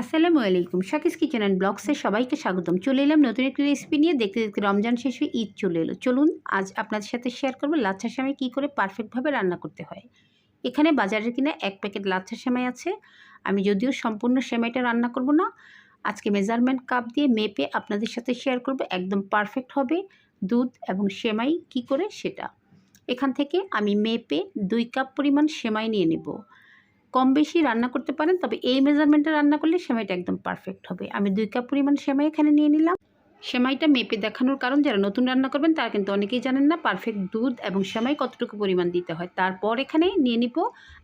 আসসালামু আলাইকুম। শাকিস kitchen and ব্লগসে সবাইকে স্বাগতম। চলে এলাম নতুন একটি রেসিপি নিয়ে। দেখতে দেখতে রমজান শেষ ঈদ চলে এলো। চলুন, আজ আপনাদের সাথে শেয়ার করব লাচ্ছা সেমাই কী করে পারফেক্টভাবে রান্না করতে হয়। এখানে বাজারের কিনা এক প্যাকেট লাচ্ছা সেমাই আছে। আমি যদিও সম্পূর্ণ সেমাইটা রান্না করব না। আজকে মেজারমেন্ট কাপ দিয়ে মেপে আপনাদের সাথে শেয়ার করব একদম পারফেক্ট হবে দুধ এবং সেমাই কি করে সেটা। এখান থেকে আমি মেপে দুই কাপ পরিমাণ সেমাই নিয়ে নেব। কম বেশি রান্না করতে পারেন, তবে এই মেজারমেন্টে রান্না করলে সেমাইটা একদম পারফেক্ট হবে। আমি দুই কাপ পরিমাণ সেমাই এখানে নিয়ে নিলাম। সেমাইটা মেপে দেখানোর কারণ, যারা নতুন রান্না করবেন, তারা কিন্তু অনেকেই জানেন না পারফেক্ট দুধ এবং সেমাই কতটুকু পরিমাণ দিতে হয়। তারপর এখানে নিয়ে নিব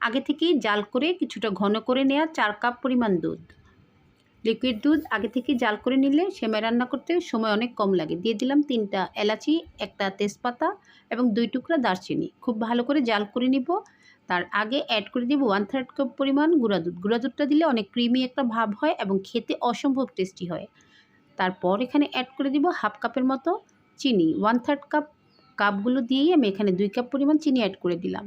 আগে থেকেই জাল করে কিছুটা ঘন করে নেওয়া চার কাপ পরিমাণ দুধ। লিকুইড দুধ আগে থেকে জাল করে নিলে সেমাই রান্না করতে সময় অনেক কম লাগে। দিয়ে দিলাম তিনটা এলাচি, একটা তেজপাতা এবং দুই টুকরা দারচিনি। খুব ভালো করে জাল করে নিব। তার আগে অ্যাড করে দিব ওয়ান থার্ড কাপ পরিমাণ গুঁড়া দুধ। গুঁড়া দুধটা দিলে অনেক ক্রিমি একটা ভাব হয় এবং খেতে অসম্ভব টেস্টি হয়। তারপর এখানে অ্যাড করে দিব হাফ কাপের মতো চিনি। ওয়ান থার্ড কাপ কাপগুলো দিয়েই আমি এখানে দুই কাপ পরিমাণ চিনি অ্যাড করে দিলাম।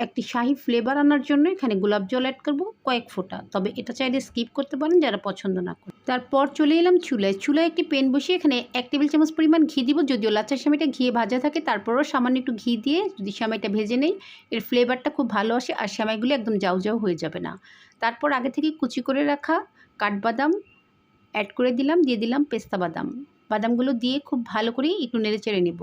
একটি শাহি ফ্লেভার আনার জন্য এখানে গোলাপ জল অ্যাড করব, কয়েক ফোঁটা। তবে এটা চাইলে স্কিপ করতে পারেন যারা পছন্দ না করে। তারপর চলে এলাম চুলায়। চুলায় একটি পেন বসিয়ে এখানে এক টেবিল চামচ পরিমাণ ঘি দিব, যদিও লাচ্চার সেমাইটা ঘিয়ে ভাজা থাকে, তারপরও সামান্য একটু ঘি দিয়ে যদি সেমাইটা ভেজে নেই, এর ফ্লেভারটা খুব ভালো আসে আর সেমাইগুলো একদম যাও যাও হয়ে যাবে না। তারপর আগে থেকে কুচি করে রাখা কাঠবাদাম অ্যাড করে দিলাম, দিয়ে দিলাম পেস্তা বাদাম। বাদামগুলো দিয়ে খুব ভালো করে একটু নেড়ে চেড়ে নেব।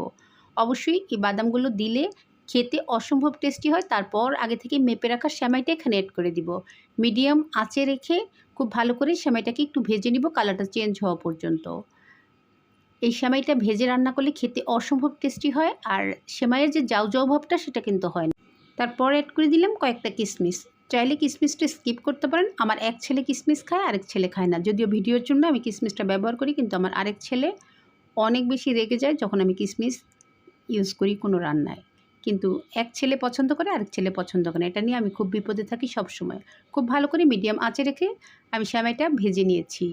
অবশ্যই এই বাদামগুলো দিলে খেতে অসম্ভব টেস্টি হয়, তারপর আগে থেকে মেপে রাখা সেমাইটা এখানে অ্যাড করে দিব। মিডিয়াম আঁচে রেখে খুব ভালো করে সেমাইটাকে একটু ভেজে নিব কালারটা চেঞ্জ হওয়া পর্যন্ত। এই সেমাইটা ভেজে রান্না করলে খেতে অসম্ভব টেস্টি হয় আর সেমাইয়ের যে যাও যাও ভাবটা সেটা কিন্তু হয় না। তারপর অ্যাড করে দিলাম কয়েকটা কিশমিশ চাইলে কিশমিশটা স্কিপ করতে পারেন, আমার এক ছেলে কিশমিশ খায়, আরেক ছেলে খায় না। যদিও ভিডিওর জন্য আমি কিশমিশটা ব্যবহার করি, কিন্তু আমার আরেক ছেলে অনেক বেশি রেগে যায় যখন আমি কিশমিশ ইউজ করি কোনো রান্নায়। কিন্তু এক ছেলে পছন্দ করে আরেক ছেলে পছন্দ করে এটা নিয়ে আমি খুব বিপদে থাকি সব সময় খুব ভালো করে মিডিয়াম আঁচে রেখে আমি সেমাইটা ভেজে নিয়েছি।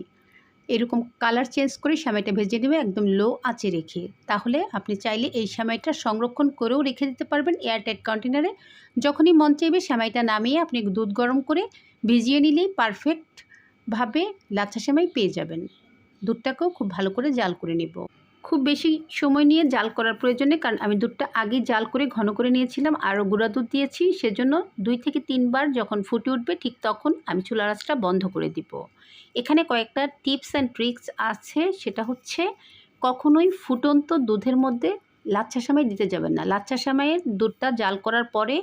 এরকম কালার চেঞ্জ করে সেমাইটা ভেজে নেবে একদম লো আঁচে রেখে। তাহলে আপনি চাইলে এই সেমাইটা সংরক্ষণ করেও রেখে দিতে পারবেন এয়ারটাইট কন্টেনারে যখনই মন চাইবে সেমাইটা নামিয়ে আপনি দুধ গরম করে ভিজিয়ে নিলেই পারফেক্টভাবে লাচ্ছা সেমাই পেয়ে যাবেন। দুধটাকেও খুব ভালো করে জাল করে নেব। খুব বেশি সময় নিয়ে জাল করার প্রয়োজনে, কারণ আমি দুধটা আগে জাল করে ঘন করে নিয়েছিলাম, আরও গুঁড়া দুধ দিয়েছি, সেজন্য দুই থেকে তিনবার যখন ফুটে উঠবে, ঠিক তখন আমি চুলা আঁচটা বন্ধ করে দিব। এখানে কয়েকটা টিপস অ্যান্ড ট্রিক্স আছে, সেটা হচ্ছে কখনোই ফুটন্ত দুধের মধ্যে লাচ্ছা সেমাই দিতে যাবেন না। লাচ্ছা সেমাইয়ের দুধটা জাল করার পরে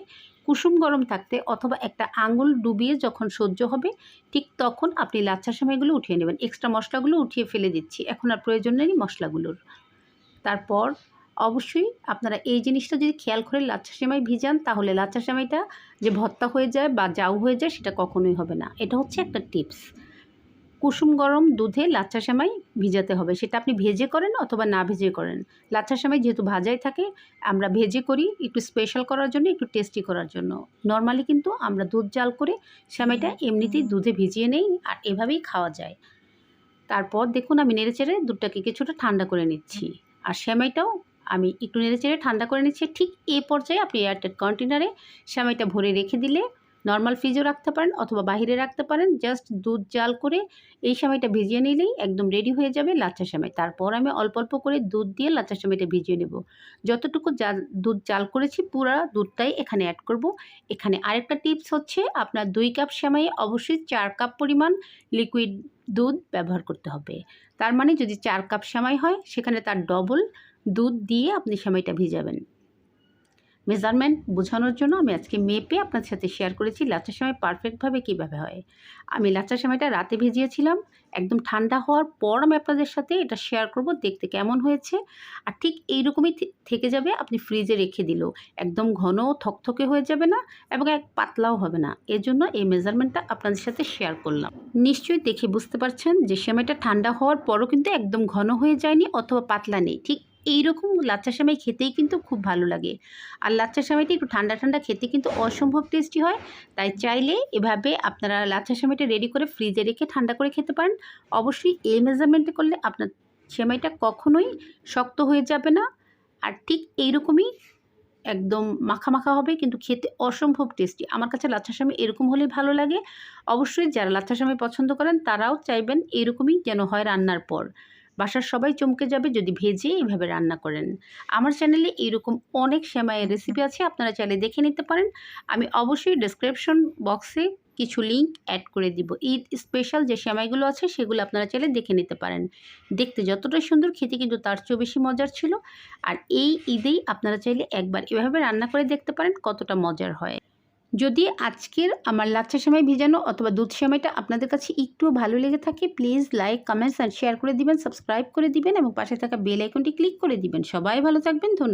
কুসুম গরম থাকতে অথবা একটা আঙুল ডুবিয়ে যখন সহ্য হবে, ঠিক তখন আপনি লাচ্ছা সময়গুলো উঠিয়ে নেবেন। এক্সট্রা মশলাগুলো উঠিয়ে ফেলে দিচ্ছি। এখন আর প্রয়োজন নেই মশলাগুলোর। তারপর অবশ্যই আপনারা এই জিনিসটা যদি খেয়াল করে লাচ্ছা সেমাই ভিজান, তাহলে লাচ্ছা সেমাইটা যে ভর্তা হয়ে যায় বা জাউ হয়ে যায়, সেটা কখনোই হবে না। এটা হচ্ছে একটা টিপস। কুসুম গরম দুধে লাচ্ছা সেমাই ভিজাতে হবে। সেটা আপনি ভেজে করেন অথবা না ভেজে করেন। লাচ্ছা সেমাই যেহেতু ভাজাই থাকে, আমরা ভেজে করি একটু স্পেশাল করার জন্য, একটু টেস্টি করার জন্য। নর্মালি কিন্তু আমরা দুধ জাল করে সেমাইটা এমনিতেই দুধে ভিজিয়ে নেই আর এভাবেই খাওয়া যায়। তারপর দেখুন আমি নেড়ে চেড়ে দুধটাকে কিছুটা ঠান্ডা করে নিচ্ছি। আর সেমাইটাও আমি একটু নেড়ে চেড়ে ঠান্ডা করে নিচ্ছি। ঠিক এ পর্যায়ে আপনি এয়ারটেড কন্টেনারে সেমাইটা ভরে রেখে দিলে নর্মাল ফ্রিজেও রাখতে পারেন অথবা বাইরে রাখতে পারেন। জাস্ট দুধ জাল করে এই সময়টা ভিজিয়ে নিলেই একদম রেডি হয়ে যাবে লাচ্ছা সেমাই। তারপর আমি অল্প অল্প করে দুধ দিয়ে লাচ্ছা সেমাইটা ভিজিয়ে নেব। যতটুকু জাল, দুধ জাল করেছি পুরো দুধটাই এখানে অ্যাড করব। এখানে আরেকটা টিপস হচ্ছে আপনার দুই কাপ সেমাই, অবশ্যই চার কাপ পরিমাণ লিকুইড দুধ ব্যবহার করতে হবে। তার মানে যদি চার কাপ সেমাই হয়, সেখানে তার ডবল দুধ দিয়ে আপনি সেমাইটা ভিজাবেন। মেজারমেন্ট বোঝানোর জন্য আমি আজকে মেপে আপনার সাথে শেয়ার করেছি লাচ্চা সময় পারফেক্টভাবে কীভাবে হয়। আমি লাচ্চা সময়টা রাতে ভিজিয়েছিলাম, একদম ঠান্ডা হওয়ার পর আমি আপনাদের সাথে এটা শেয়ার করব, দেখতে কেমন হয়েছে। আর ঠিক এইরকমই থেকে যাবে, আপনি ফ্রিজে রেখে দিল। একদম ঘন, থকথকে হয়ে যাবে না এবং এক পাতলাও হবে না। এর জন্য এই মেজারমেন্টটা আপনাদের সাথে শেয়ার করলাম। নিশ্চয়ই দেখে বুঝতে পারছেন যে সেমাইটা ঠান্ডা হওয়ার পরও কিন্তু একদম ঘন হয়ে যায়নি অথবা পাতলা নেই। ঠিক এইরকম লাচ্চা সেমাই খেতেই কিন্তু খুব ভালো লাগে। আর লাচ্চা সেমাইটা একটু ঠান্ডা ঠান্ডা খেতে কিন্তু অসম্ভব টেস্টি হয়। তাই চাইলে এভাবে আপনারা লাচ্চা সেমাইটা রেডি করে ফ্রিজে রেখে ঠান্ডা করে খেতে পারেন। অবশ্যই এই মেজারমেন্টে করলে আপনার সেমাইটা কখনোই শক্ত হয়ে যাবে না। আর ঠিক এইরকমই একদম মাখা মাখা হবে কিন্তু খেতে অসম্ভব টেস্টি আমার কাছে লাচ্ছা সামি এরকম হলেই ভালো লাগে। অবশ্যই যারা লাচ্ছা সামি পছন্দ করেন তারাও চাইবেন এরকমই যেন হয় রান্নার পর। বাসার সবাই চমকে যাবে যদি ভেজে এইভাবে রান্না করেন। আমার চ্যানেলে এইরকম অনেক সেমাইয়ের রেসিপি আছে, আপনারা চাইলে দেখে নিতে পারেন। আমি অবশ্যই ডেসক্রিপশন বক্সে কিছু লিঙ্ক অ্যাড করে দিব। ঈদ স্পেশাল যে সেমাইগুলো আছে, সেগুলো আপনারা চাইলে দেখে নিতে পারেন। দেখতে যতটা সুন্দর, খেতে কিন্তু তার চেয়েও বেশি মজার ছিল। আর এই ঈদেই আপনারা চাইলে একবার এভাবে রান্না করে দেখতে পারেন কতটা মজার হয়। যদি আজকের আমার লাচ্ছা সেমাই ভিজানো অথবা দুধ সেমাইটা আপনাদের কাছে একটু ভালো লেগে থাকে please like comments and share করে দিবেন সাবস্ক্রাইব করে দিবেন এবং পাশে থাকা বেল আইকনটি ক্লিক করে দিবেন। সবাই ভালো থাকবেন, ধন্যবাদ।